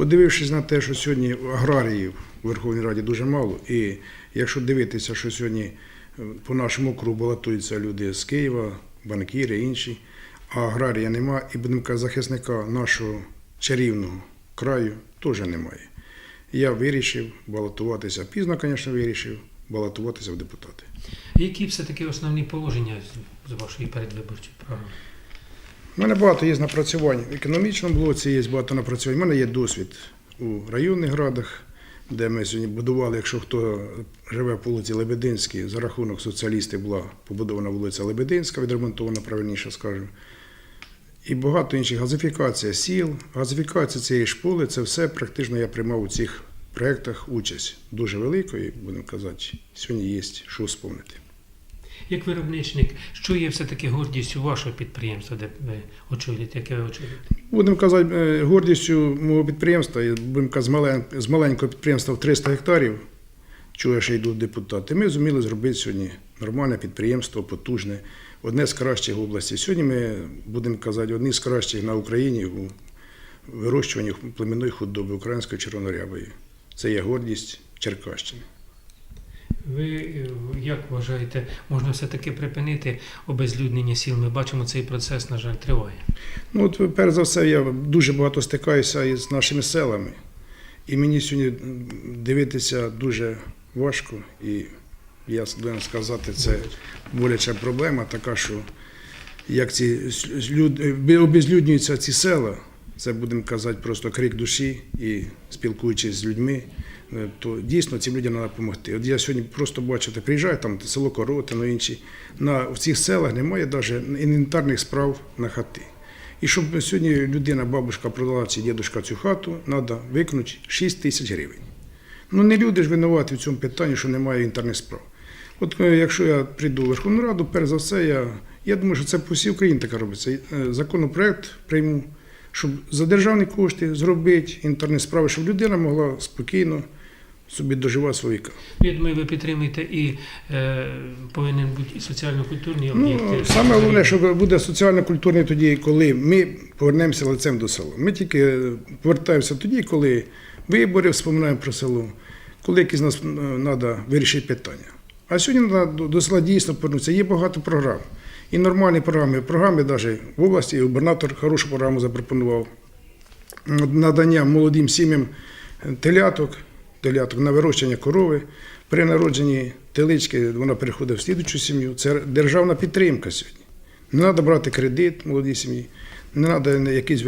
Подивившись на те, що сьогодні аграріїв у Верховній Раді дуже мало, і якщо дивитися, що сьогодні е, по нашому округу балотуються люди з Києва, банкіри, інші, а аграрія нема, і казати, захисника нашого чарівного краю теж немає. Я вирішив балотуватися. Пізно, звісно, вирішив балотуватися в депутати. Які все-таки основні положення з вашої передвиборчої програми? У мене багато є напрацювань. В економічному блоці є багато напрацювань. У мене є досвід у районних радах, де ми сьогодні будували, якщо хто живе по вулиці Лебединській, за рахунок соціалістів була побудована вулиця Лебединська, відремонтована правильніше скажемо. І багато інших газифікація сіл, газифікація цієї школи це все практично я приймав у цих проєктах участь. Дуже великої, будемо казати, сьогодні є що вспомнити. Як виробничник, що є все-таки гордістю вашого підприємства, де ви очолюєте, яке ви очолюєте? Будемо казати, е, гордістю мого підприємства, будемо казати, з маленького підприємства в 300 гектарів, чого ще йду депутати, ми зуміли зробити сьогодні нормальне підприємство, потужне, одне з кращих в області. Сьогодні ми, будемо казати, одні з кращих на Україні у вирощуванні племінної худоби української червонорябої. Це є гордість Черкащини. Ви е, як вважаєте, можна все-таки припинити обезлюднення сіл? Ми бачимо, цей процес, на жаль, триває. Ну, от, перш за все, я дуже багато стикаюся із нашими селами. І мені сьогодні дивитися дуже важко. І я повинен сказати, це боляча проблема така, що як ці с- люд, е, обезлюднюються ці села, це будемо казати просто крик душі і спілкуючись з людьми, е, то дійсно цим людям треба допомогти. От я сьогодні просто бачу, приїжджаю там село Коротино, інші. На, в цих селах немає навіть інвентарних справ на хати. І щоб сьогодні людина, бабушка продала чи дідушка цю хату, треба виконати 6 тисяч гривень. Ну не люди ж винуваті в цьому питанні, що немає інтерних справ. От е, якщо я прийду в Верховну Раду, перш за все, я, я думаю, що це по всій Україні таке робиться. Е, Законопроект прийму, щоб за державні кошти зробити інтерні справи, щоб людина могла спокійно собі доживати свої. Я думаю, ви підтримуєте і е, повинен бути і соціально-культурні об'єкти. Ну, саме головне, що буде соціально-культурний тоді, коли ми повернемося лицем до села. Ми тільки повертаємося тоді, коли вибори, вспоминаємо про село, коли якісь нас треба вирішити питання. А сьогодні до села дійсно повернутися. Є багато програм. І нормальні програми. Програми навіть в області, губернатор хорошу програму запропонував. Надання молодим сім'ям теляток, теляток на вирощення корови. При народженні телички вона переходить в слідчу сім'ю. Це державна підтримка сьогодні. Не треба брати кредит молодій сім'ї, не треба якісь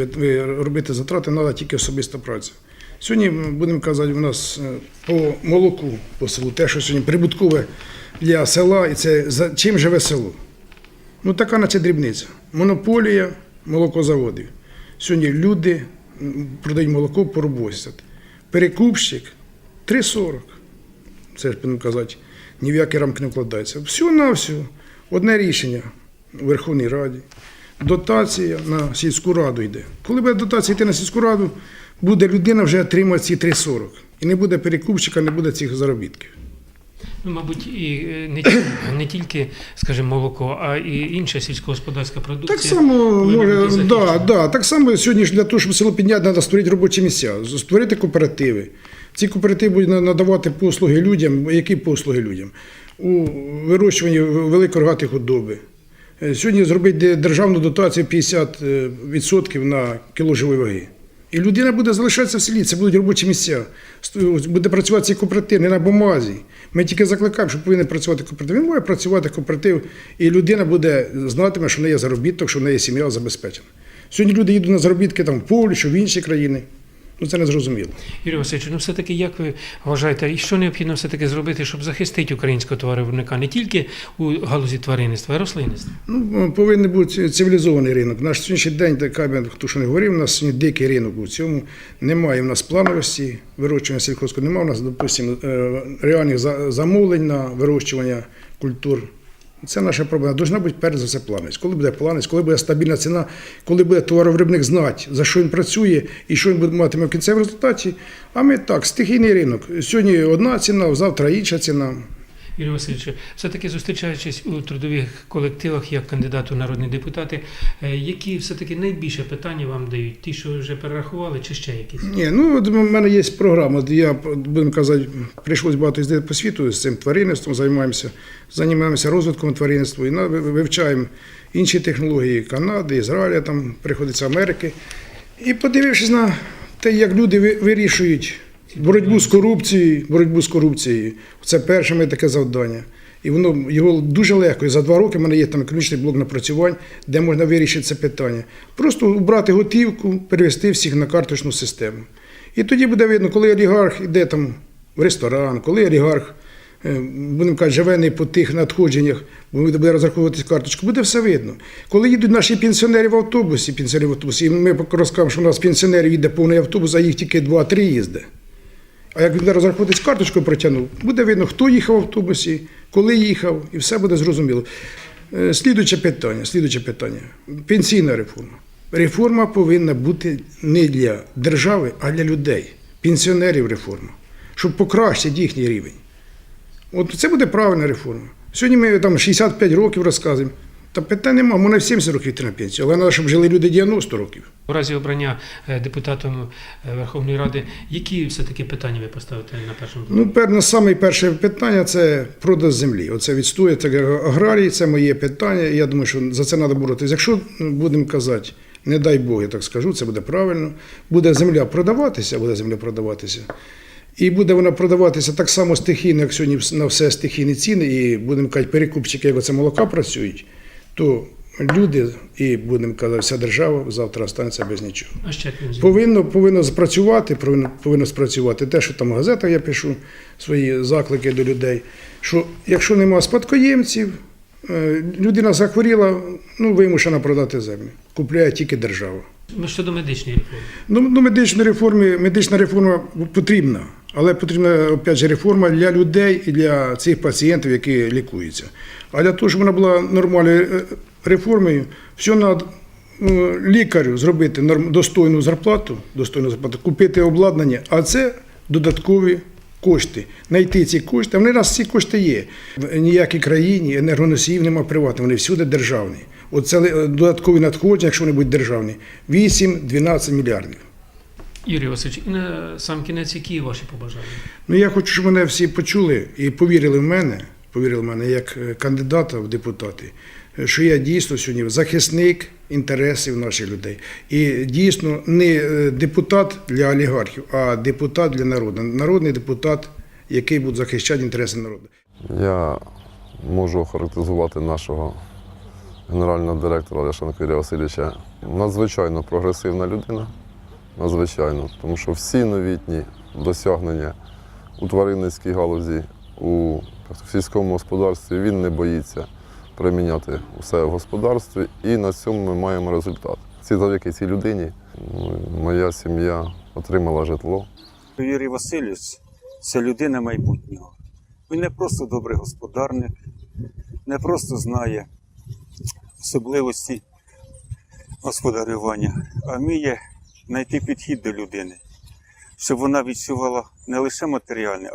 робити затрати, треба тільки особиста праця. Сьогодні, будемо казати, у нас е, по молоку по селу, те, що сьогодні прибуткове для села, і це за чим живе село. Ну, така наче дрібниця. Монополія молокозаводів. Сьогодні люди продають молоко по 80. Перекупщик 3,40. Це ж будемо казати, ні в які рамки не вкладається. Всю на всю одне рішення у Верховній Раді. Дотація на сільську раду йде. Коли буде дотація йти на сільську раду, буде людина вже отримати ці 3,40. І не буде перекупщика, не буде цих заробітків. Ну, мабуть, і е, не, ті- не тільки, скажімо, молоко, а і інша сільськогосподарська продукція. Так само може, да, да, так само сьогодні ж для того, щоб село підняти, треба створити робочі місця, створити кооперативи. Ці кооперативи будуть надавати послуги людям. Які послуги людям? У вирощуванні великої рогатої худоби. Е, Сьогодні зробити державну дотацію 50% на кіло живої ваги. І людина буде залишатися в селі, це будуть робочі місця. Буде працювати цей кооператив не на бумазі. Ми тільки закликаємо, що повинен працювати кооператив. Він має працювати кооператив, і людина буде знатиме, що в неї є заробіток, що в неї сім'я забезпечена. Сьогодні люди їдуть на заробітки там в Польщу, в інші країни. Ну це не зрозуміло. Юрій Васильович, ну все-таки як ви вважаєте, і що необхідно все-таки зробити, щоб захистити українського товаровиробника не тільки у галузі тваринництва, а й рослинництва? Ну, повинен бути цивілізований ринок. Наш сьогоднішній день, така хто що не говорив, у нас сьогодні дикий ринок у цьому. Немає в нас плановості вирощування сільхозку, немає у нас, допустимо, е, реальних замовлень на вирощування культур. Це наша проблема. Должна бути перш за все планець. Коли буде планець, коли буде стабільна ціна, коли буде товаровиробник знати, за що він працює і що він буде матиме в кінцевому результаті. А ми так, стихійний ринок. Сьогодні одна ціна, завтра інша ціна. Юрій Васильович, все-таки зустрічаючись у трудових колективах як кандидат у народні депутати, е, які все-таки найбільше питання вам дають? Ті, що ви вже перерахували, чи ще якісь? Ні, ну в мене є програма, де я, будемо казати, прийшлось багато їздити по світу з цим тваринництвом, займаємося, займаємося розвитком тваринництва і вивчаємо інші технології Канади, Ізраїля, там приходиться Америки. І подивившись на те, як люди вирішують боротьбу з корупцією, боротьбу з корупцією, це перше моє таке завдання. І воно його дуже легко. І за два роки в мене є там економічний блок напрацювань, де можна вирішити це питання. Просто убрати готівку, перевести всіх на карточну систему. І тоді буде видно, коли олігарх йде там в ресторан, коли олігарх, е, будемо казати, живе не по тих надходженнях, бо буде розраховуватись карточку, буде все видно. Коли їдуть наші пенсіонери в автобусі, пенсіонери в автобусі, і ми розкажемо, що у нас пенсіонерів їде повний автобус, а їх тільки 2-3 їздить. А як він розраховуватись карточкою протягнув, буде видно, хто їхав в автобусі, коли їхав, і все буде зрозуміло. Е, Слідуюче питання, слідуюче питання. Пенсійна реформа. Реформа повинна бути не для держави, а для людей. Пенсіонерів реформа, щоб покращити їхній рівень. От це буде правильна реформа. Сьогодні ми там 65 років розказуємо. Та питань нема, можна в 70 років йти на пенсію, але треба, щоб жили люди 90 років. У разі обрання е, депутатом е, Верховної Ради, які все-таки питання ви поставите на першому? Ну, пер, на саме перше питання це продаж землі. Оце відстоє це аграрії, це моє питання. І я думаю, що за це треба боротися. Якщо ну, будемо казати, не дай Бог, я так скажу, це буде правильно. Буде земля продаватися, буде земля продаватися. І буде вона продаватися так само стихійно, як сьогодні на все стихійні ціни, і будемо казати, перекупчики, як оце молока працюють, то люди і будемо казати, вся держава завтра останеться без нічого. А ще? Повинно, повинно спрацювати, повинно, повинно спрацювати те, що там в газетах я пишу свої заклики до людей. Що якщо нема спадкоємців, е, людина захворіла, ну вимушена продати землю. Купляє тільки держава. Ми щодо медичної реформи. Ну, ну медична реформа, медична реформа потрібна, але потрібна опять же, реформа для людей і для цих пацієнтів, які лікуються. А для того, щоб вона була нормальною е, реформою, все треба лікарю зробити достойну зарплату, достойну зарплату, купити обладнання, а це додаткові кошти. Знайти ці кошти, а у нас ці кошти є. В ніякій країні енергоносіїв немає приватних, вони всюди державні. Оце додаткові надходження, якщо вони будуть державні, 8-12 мільярдів. Юрій Васильович, і на сам кінець, які ваші побажання? Ну я хочу, щоб мене всі почули і повірили в мене, повірили в мене як е, кандидата в депутати, е, що я дійсно сьогодні захисник інтересів наших людей. І дійсно не е, депутат для олігархів, а депутат для народу. Народний депутат, який буде захищати інтереси народу. Я можу охарактеризувати нашого генерального директора Ляшенка Юрія Васильовича. Надзвичайно прогресивна людина, надзвичайно, тому що всі новітні досягнення у тваринницькій галузі, у сільському господарстві він не боїться приміняти усе в господарстві, і на цьому ми маємо результат. Ці завдяки цій людині ну, моя сім'я отримала житло. Юрій Васильович це людина майбутнього. Він не просто добрий господарник, не просто знає особливості господарювання, а вміє знайти підхід до людини, щоб вона відчувала не лише матеріальне,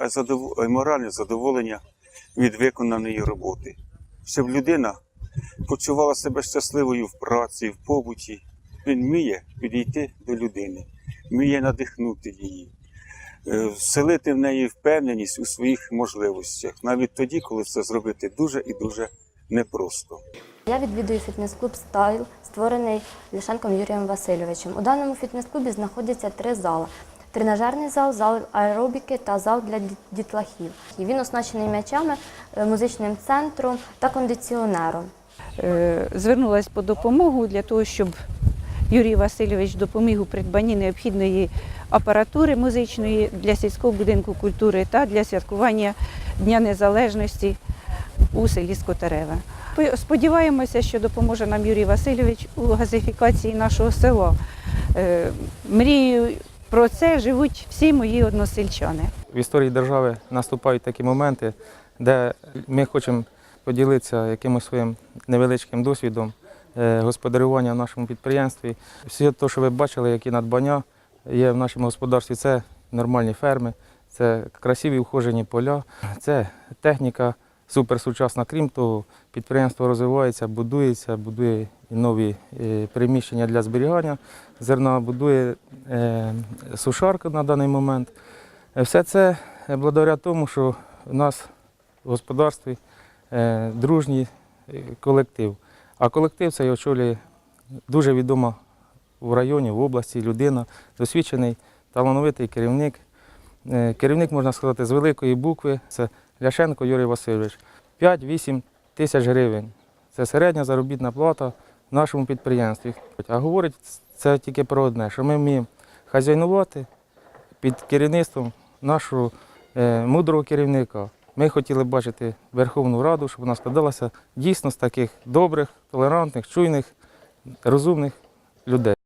а й моральне задоволення від виконаної роботи, щоб людина почувала себе щасливою в праці, в побуті. Він вміє підійти до людини, вміє надихнути її е, вселити в неї впевненість у своїх можливостях, навіть тоді, коли це зробити дуже і дуже непросто. Я відвідую фітнес-клуб Стайл, створений Ляшенком Юрієм Васильовичем. У даному фітнес-клубі знаходяться три зали: тренажерний зал, зал аеробіки та зал для дітлахів. Він оснащений м'ячами, е, музичним центром та кондиціонером. Е, звернулася по допомогу для того, щоб Юрій Васильович допоміг у придбанні необхідної апаратури музичної для сільського будинку культури та для святкування Дня Незалежності у селі Скотареве. Сподіваємося, що допоможе нам Юрій Васильович у газифікації нашого села. Е, Мрією про це живуть всі мої односельчани. в історії держави наступають такі моменти, де ми хочемо поділитися якимось своїм невеличким досвідом е, господарювання в нашому підприємстві. Все те, що ви бачили, які надбання є в нашому господарстві, це нормальні ферми, це красиві ухожені поля, це техніка суперсучасна. Крім того, підприємство розвивається, будується, будує нові е, приміщення для зберігання зерна, будує е, сушарку на даний момент. Е, Все це благодаря тому, що у нас в господарстві дружній колектив. А колектив цей очолює дуже відома в районі, в області людина, досвідчений, талановитий керівник. Керівник, можна сказати, з великої букви це Ляшенко Юрій Васильович. 5-8 тисяч гривень. Це середня заробітна плата в нашому підприємстві. А говорить це тільки про одне, що ми вміємо хазяйнувати під керівництвом нашого е, мудрого керівника. Ми хотіли бачити Верховну Раду, щоб вона складалася дійсно з таких добрих, толерантних, чуйних, розумних людей.